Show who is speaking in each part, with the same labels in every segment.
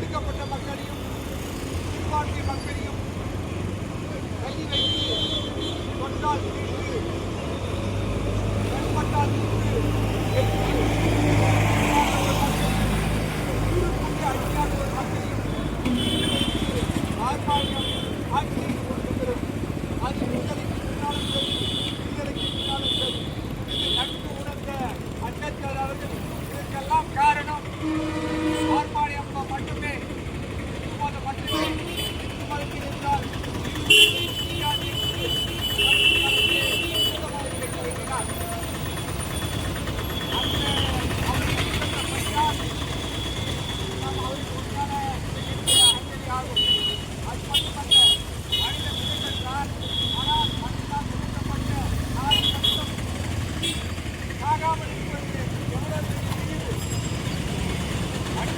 Speaker 1: ஒடுக்கப்பட்ட மக்களையும் சிறுபான்மை மக்களையும் கைது வைத்து தொட்டால் தீர்த்து கண்பட்டால் தீர்த்து ஆர்ப்பாட்டம் ஆட்சியை கொண்டிருக்கிறோம் அது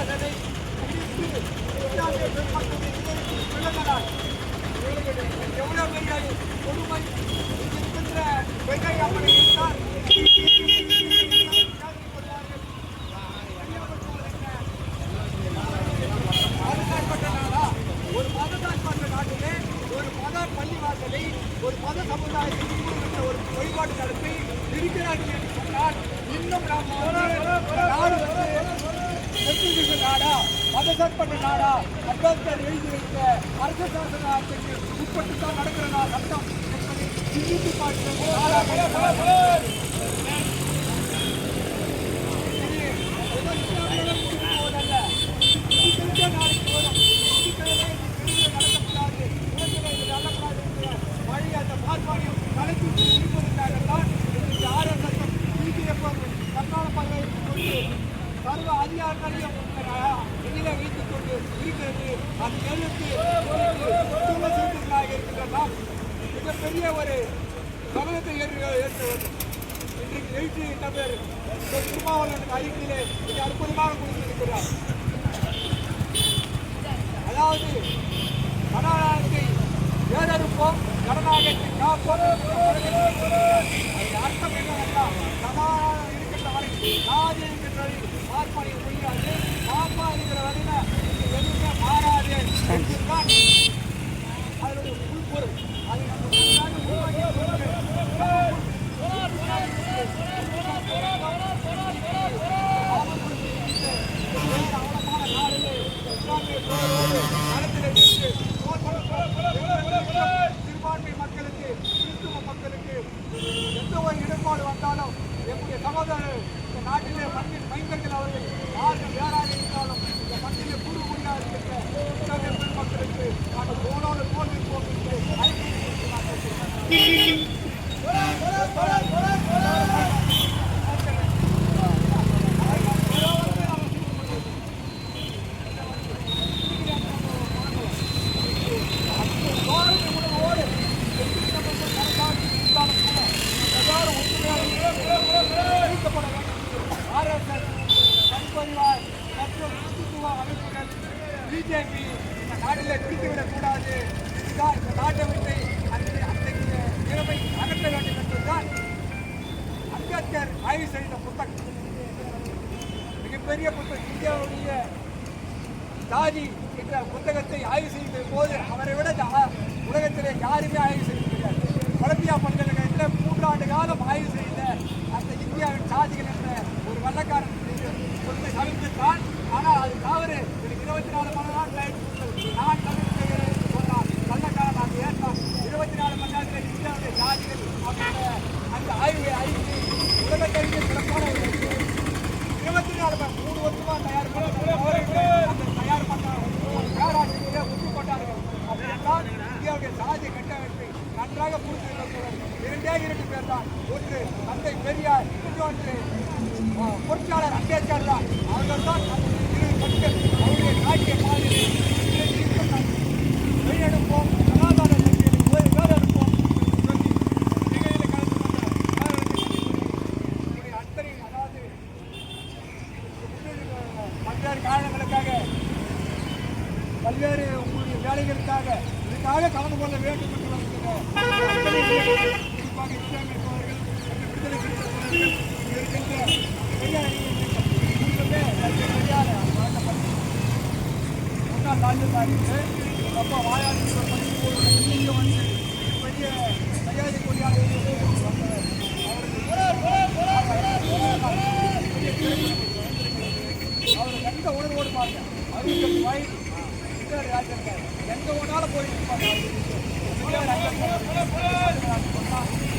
Speaker 1: பள்ளிவாசலை இடித்து பெரிய கொடுமை இருக்கின்ற வெங்கை அம்மனை இருந்தால் ஒரு மதசார்பற்ற நாட்டிலே ஒரு மத பள்ளிவாசலை ஒரு மத சமுதாயத்தை ஒரு வழிபாட்டு தளத்தை இருக்கிறார்கள் என்று சொன்னால் இன்னும் நாம் நாடு வந்து நாடா மதசார்பற்ற நாடா அம்பேத்கர் எழுதி வைத்த சாசன ஆட்சிக்கு உட்பட்டு தான் நடக்கிறதா சட்டம் என்பதை சிந்தித்து பார்க்கிறேன் சர்வ அதிகாரங்களையும் வெளியில வைத்துக் கொண்டு இருக்கிறது. அது எழுத்து இருக்கின்ற நாம் மிகப்பெரிய ஒரு கவனத்தை ஏற்றுவது இன்றைக்கு எழுச்சி நபர் திருமாவளவன் அறிக்கையிலே மிக அற்புதமாக கொடுத்திருக்கிறார். அதாவது கனநாயகத்தை வேறறுப்போம் கனநாயகத்தை காப்போம். அர்த்தம் என்னவென்றால் சமாதானம் இருக்கின்ற வரை நாடு இருக்கின்ற வரை பார்ப்பனை முடியாது பாப்பா இருக்கிற வரையில எதுவுமே மாறாது அதனுடைய உள்பொருள். பிஜேபி இந்த நாட்டில் பிடித்துவிடக் கூடாது இதுதான் இந்த நாட்டை விட்டு அந்த அன்றைக்கு நிலைமை அகற்ற வேண்டும் என்றுதான் அம்பேத்கர் ஆய்வு செய்த புத்தகம். மிகப்பெரிய புத்தகம். இந்தியாவுடைய ஜாதி என்ற புத்தகத்தை ஆய்வு செய்த போது அவரை விட உலகத்திலே யாருமே ஆய்வு செய்ய முடியாது கொலம்பியா பல்கலைக்கழகத்தில் மூன்றாண்டு காலம் ஆய்வு செய்த அந்த இந்தியாவின் சாதிகள் என்ற ஒரு வெள்ளக்காரன் சொல்லை தவிர்த்துத்தான் ஆனால் அது தவறு. எனக்கு இருபத்தி நாலு மணி நேரம் டைம் நான் தவிர்த்து சொன்னால் என்று சொன்னான் வெள்ளக்காரன் அது ஏற்றான் இருபத்தி நாலு மணி நேரத்தில் இந்தியாவுடைய ஜாதிகள் அப்படின்ற அந்த ஆய்வை அறிவித்து உலகத்தறிஞர் சிறப்பான ஒரு இருபத்தி நாலு மணி மூணு வருஷமாக தயார் பண்ண அந்த தயார் பண்ண பேராசிரியரை ஒப்பு கொண்டார்கள் அப்படின்னால் இந்தியாவுடைய சாதி கட்டமைப்பை நன்றாக புரிந்து கொள்வதற்கு இரண்டே இரண்டு பேர் தான் ஒன்று தந்தை பெரியார் இன்னொன்று பொறியாளர் அம்பேத்கர் தான் அவர்கள் தான் அவருடைய காட்டிய பாதையை வெளியெடுப்போம் சனாதன அதாவது பல்வேறு காரணங்களுக்காக பல்வேறு உங்களுடைய வேலைகளுக்காக இதுக்காக கலந்து கொள்ள வேண்டும் என்று அத்தனை குறிப்பாக இஸ்லாமிய இருக்கின்ற பெரியார் அறிஞர்கள் இவர்களே தந்தை பெரியார் வழங்கப்பட்டு முன்னாள் எங்கள் அப்பா வாயாடி இங்கே வந்து பெரிய மரியாதை கொடியாக அவர் எந்த உணர்வோடு பாருங்க அறுபத்தெட்டு வயது பெரியார் ராஜ்யத்தார் போயிட்டு ஒன்னாலும்